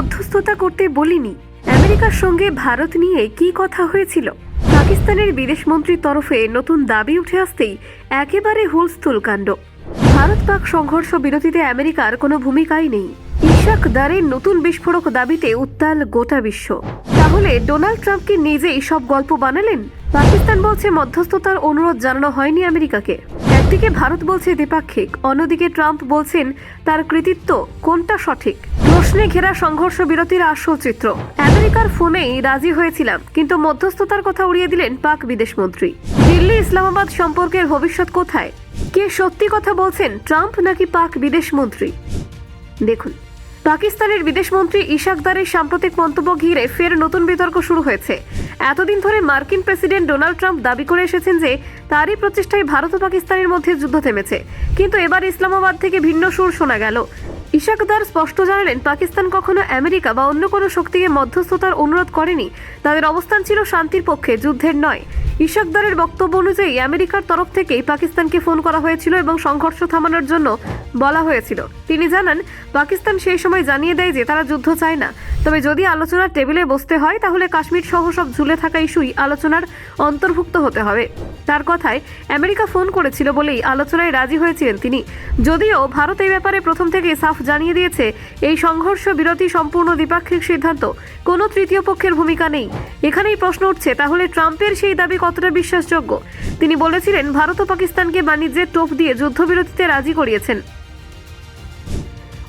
মধ্যস্থতা করতে বলিনি। আমেরিকার সঙ্গে ভারত নিয়ে কি কথা হয়েছিল? পাকিস্তানের বিদেশমন্ত্রীর তরফে নতুন দাবি উঠে আসতেই একেবারে হুলস্থুল কাণ্ড। ভারত পাক সংঘর্ষ বিরতিতে আমেরিকার কোনো ভূমিকাই নেই। ইশাক দারের নতুন বিস্ফোরক দাবিতে উত্তাল গোটা বিশ্ব। তাহলে ডোনাল্ড ট্রাম্পকে নিজেই সব গল্প বানালেন? পাকিস্তান বলছে মধ্যস্থতার অনুরোধ জানানো হয়নি আমেরিকাকে। একদিকে ভারত বলছে দ্বিপাক্ষিক, অন্যদিকে ট্রাম্প বলছেন তার কৃতিত্ব কোনটা সঠিক? প্রশ্নে ঘেরা সংঘর্ষ বিরতির আসল চিত্র আমেরিকার ফোনেই রাজি হয়েছিলাম, কিন্তু মধ্যস্থতার কথা উড়িয়ে দিলেন পাক বিদেশ মন্ত্রী। দিল্লি ইসলামাবাদ সম্পর্কের ভবিষ্যৎ কোথায়? কে সত্যি কথা বলছেন ট্রাম্প নাকি পাক বিদেশ মন্ত্রী? দেখুন। পাকিস্তানের বিদেশমন্ত্রী ইশাকদারের সাম্প্রতিক মন্তব্য ঘিরে ফের নতুন বিতর্ক শুরু হয়েছে। এতদিন ধরে মার্কিন প্রেসিডেন্ট ডোনাল্ড ট্রাম্প দাবি করে এসেছেন যে, তারই প্রচেষ্টায় ভারত ও পাকিস্তানের মধ্যে যুদ্ধ থেমেছে। কিন্তু এবার ইসলামাবাদ থেকে ভিন্ন সুর শোনা গেল। ইশাকদার স্পষ্ট জানালেন, পাকিস্তান কখনো আমেরিকা বা অন্য কোনো শক্তিকে মধ্যস্থতার অনুরোধ করেনি। তাদের অবস্থান ছিল শান্তির পক্ষে, যুদ্ধের নয়। ইশাকদারের বক্তব্য অনুযায়ী আমেরিকার তরফ থেকেই পাকিস্তানকে ফোন করা হয়েছিল এবং সংঘর্ষ থামানোর জন্য বলা হয়েছিল। তিনি জানান, পাকিস্তান সেই সময় জানিয়ে দেয় যে তারা যুদ্ধ চায় না। তবে যদি আলোচনার টেবিলে বসতে হয়, তাহলে কাশ্মীর সহ সব ঝুলে থাকা ইস্যুই আলোচনার অন্তর্ভুক্ত হতে হবে। তার কথায়, আমেরিকা ফোন করেছিল বলেই আলোচনায় রাজি হয়েছিলেন তিনি। যদিও ভারত এই ব্যাপারে প্রথম থেকেই সাফ জানিয়ে দিয়েছে, এই সংঘর্ষ বিরতি সম্পূর্ণ দ্বিপাক্ষিক সিদ্ধান্ত। কোনো তৃতীয় পক্ষের ভূমিকা নেই। এখানেই প্রশ্ন উঠছে, তাহলে ট্রাম্পের সেই দাবি কতটা বিশ্বাসযোগ্য? তিনি বলেছিলেন, ভারত ও পাকিস্তানকে বাণিজ্যের টোপ দিয়ে যুদ্ধবিরতিতে রাজি করিয়েছেন।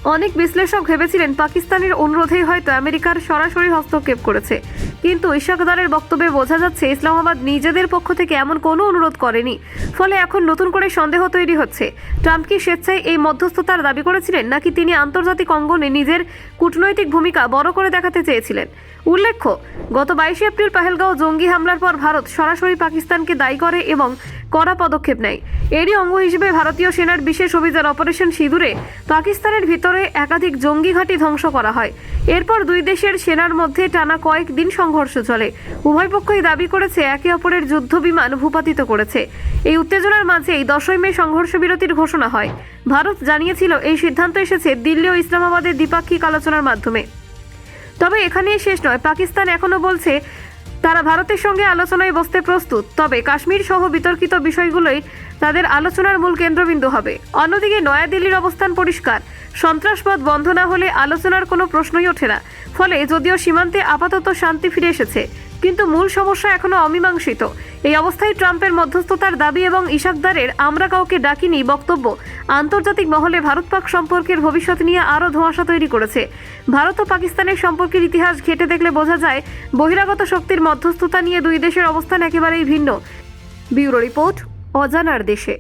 অনেক বিশ্লেষক ভেবেছিলেন পাকিস্তানের অনুরোধেই হয়তো আমেরিকার সরাসরি হস্তক্ষেপ করেছে। কিন্তু ইশাকদারের বক্তব্যে বোঝা যাচ্ছে ইসলামাবাদ নিজেদের পক্ষ থেকে এমন কোনো অনুরোধ করেনি। ফলে এখন নতুন করে সন্দেহ তৈরি হচ্ছে। ট্রাম্প কি স্বেচ্ছায় এই মধ্যস্থতার দাবি করেছিলেন, নাকি তিনি আন্তর্জাতিক অঙ্গনে নিজের কূটনৈতিক ভূমিকা বড় করে দেখাতে চেয়েছিলেন? উল্লেখ্য, গত বাইশে এপ্রিল পাহেলগাঁও জঙ্গি হামলার পর ভারত সরাসরি পাকিস্তানকে দায়ী করে এবং কড়া পদক্ষেপ নেয়। এরই অঙ্গ হিসেবে ভারতীয় সেনার বিশেষ অভিযান অপারেশন সিঁদুরে পাকিস্তানের ভিতরে একাধিক জঙ্গি ঘাঁটি ধ্বংস করা হয়। এরপর দুই দেশের সেনার মধ্যে টানা কয়েক দিন সংঘর্ষ চলে। উভয় পক্ষই দাবি করেছে একে অপরের যুদ্ধ বিমান ভূপাতিত করেছে। এই উত্তেজনার মাঝেই দশই মে সংঘর্ষ বিরতির ঘোষণা হয়। ভারত জানিয়েছিল, এই সিদ্ধান্ত এসেছে দিল্লি ও ইসলামাবাদের দ্বিপাক্ষিক আলোচনার মাধ্যমে। তবে এখানেই শেষ নয়, পাকিস্তান এখনও বলছে তারা ভারতের সঙ্গে আলোচনায় বসতে প্রস্তুত। তবে কাশ্মীর সহ বিতর্কিত বিষয়গুলোই তাদের আলোচনার মূল কেন্দ্রবিন্দু হবে। অন্যদিকে নয়াদিল্লির অবস্থান পরিষ্কার। সন্ত্রাসবাদ বন্ধ না হলে আলোচনার কোনো প্রশ্নই ওঠে না। ফলে যদিও সীমান্তে আপাতত শান্তি ফিরে এসেছে, কিন্তু মূল সমস্যা এখনও অমীমাংসিত। এই অবস্থায় ট্রাম্পের মধ্যস্থতার দাবি এবং ইশাকদারের আমরা কাউকে ডাকিনি বক্তব্য। আন্তর্জাতিক মহলে ভারত পাক সম্পর্কের ভবিষ্যৎ নিয়ে আরও ধোঁয়াশা তৈরি করেছে। ভারত ও পাকিস্তানের সম্পর্কের ইতিহাস ঘেটে দেখলে বোঝা যায়, বহিরাগত শক্তির মধ্যস্থতা নিয়ে দুই দেশের অবস্থান একেবারেই ভিন্ন। ব্যুরো রিপোর্ট, অজানার দেশে।